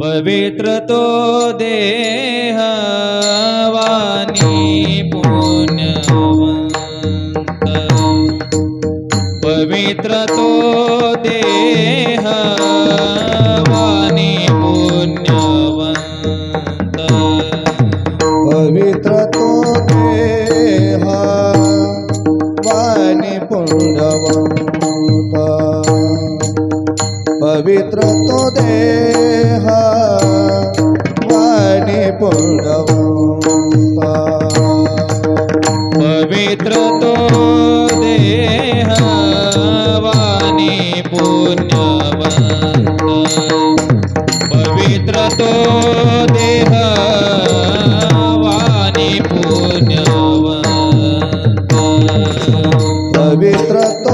पवित्र तो देहवानी पुण्यवंत पवित्र तो देहवानी पुण्यवंत पवित्र तो देह वाणी पुण्यवंत पवित्र तो देह वाणी पुण्यवंत पवित्र तो देह वाणी पुण्यवंत पवित्र तो देह वाणी पुण्यवंत पवित्र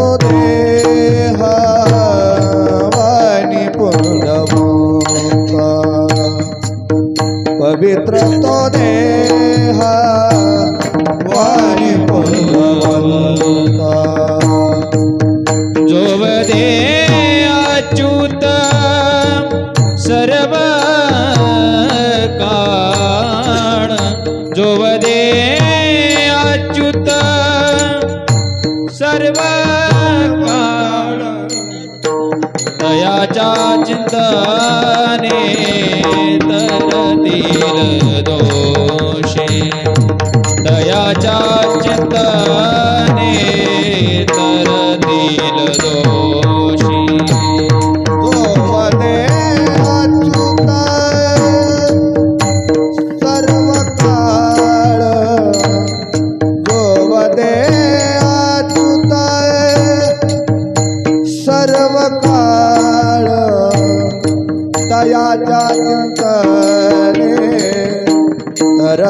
त्रस्तो देह वारी जोव दे अच्युत सर्व काण जोव दे अच्युत सर्व काण दयाच्या चिंतने തീരതോ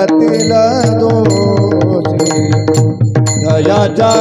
तिला दोषी. दयाच्या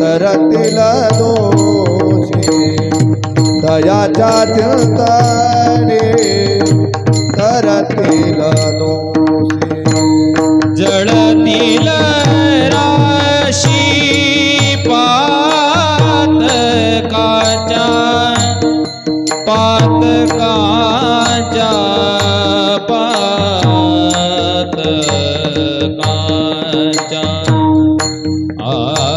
तरतील दोषी दयाच्या चिंतने तरतील दोषी। जळतील राशी पातकाच्या पातकाच्या पातकाच्या। आ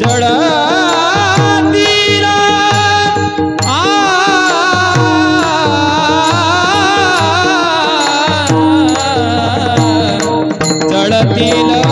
जड़ा